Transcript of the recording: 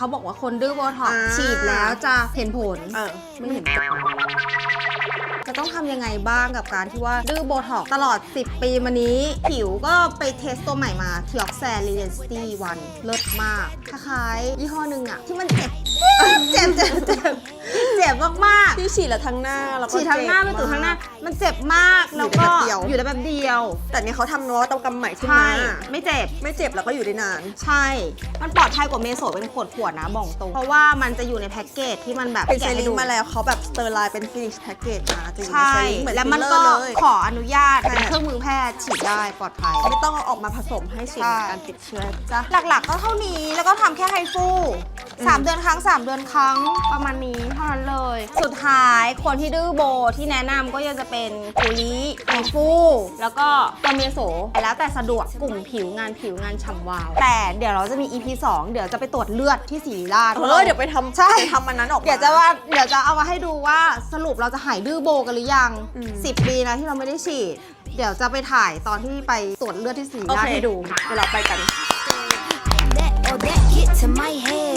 เขาบอกว่าคนดื้อโบท็อกซ์อ่า ฉีดแล้วจะเห็นผลเออ ไม่เห็นจะต้องทำยังไงบ้างกับการที่ว่าดื้อโบท็อกซ์ตลอด 10 ปีมานี้ ผิวก็ไปเทสตัวใหม่มาทีออกแซนรีเดนซิตี้วันเลิศมาก คล้ายๆยี่ห้อหนึ่งอะที่มันเจ็บ เจ็บเจ็บเจ็บเจ็บ มากที่ฉีดแล้วทั้งหน้าแล้วๆก็ฉีดทั้งหน้าไปเจ็บถึงทั้งหน้ามกมันเจ็บมากแล้วก็อยู่ได้แป๊บเดียวอยู่ได้แบบเดียว แต่นี่เขาทำนวัตกรรมใหม่ขึ้นใช่มาไม่เจ็บไม่เจ็บแล้วก็อยู่ได้นาน ใช่ มันปลอดภัยกว่าเมโซเป็นขวดขวดๆนะบอกตรงเพราะว่ามันจะอยู่ในแพ็กเกจที่มันแบบเป็นเซแกะให้ลิงดูมาแล้วเขาแบบสเตอร์ไลน์เป็นฟินิชแพ็กเกจมาจะอยู่ในใช่เซลิงเหมือนแล้วมันฟิก็ลเลอร์เลยขออนุญาตใช่เป็นเครื่องมือแพทย์ฉีดได้ปลอดภัย ไม่ต้องเอาออกมาผสมให้เสี่ยงใช่การติดเชื้อจ้ะหลักๆ ก็เท่านี้แล้วก็ทำแค่ไฮฟูอืม สามเดือนครั้งสามเดือนครั้งประมาณนี้เท่านั้นเลย สุดท้ายคนที่ดื้อโบที่แนะนำก็ยังจะเป็นกุลิไฮฟูแล้วก็ตัวเมโสแล้วแต่สะดวกกลุ่มผิวงานผิวงานฉ่ำวาว แต่เดี๋ยวเราจะมี EP 2 เดี๋ยวจะไปตรวจเลือดที่ศิริราช เออเดี๋ยวไปทำใช่ ไปทำมันนั้นออกมา เดี๋ยวจะว่าเดี๋ยวจะเอามาให้ดูว่าสรุปเราจะหายดื้อโบกันหรือยัง อืม10 ปีนะที่เราไม่ได้ฉีด เดี๋ยวจะไปถ่ายตอนที่ไปตรวจเลือดที่ศิริโอราชเค ให้ดู เดี๋ยวเราไปกัน that or that get to my head.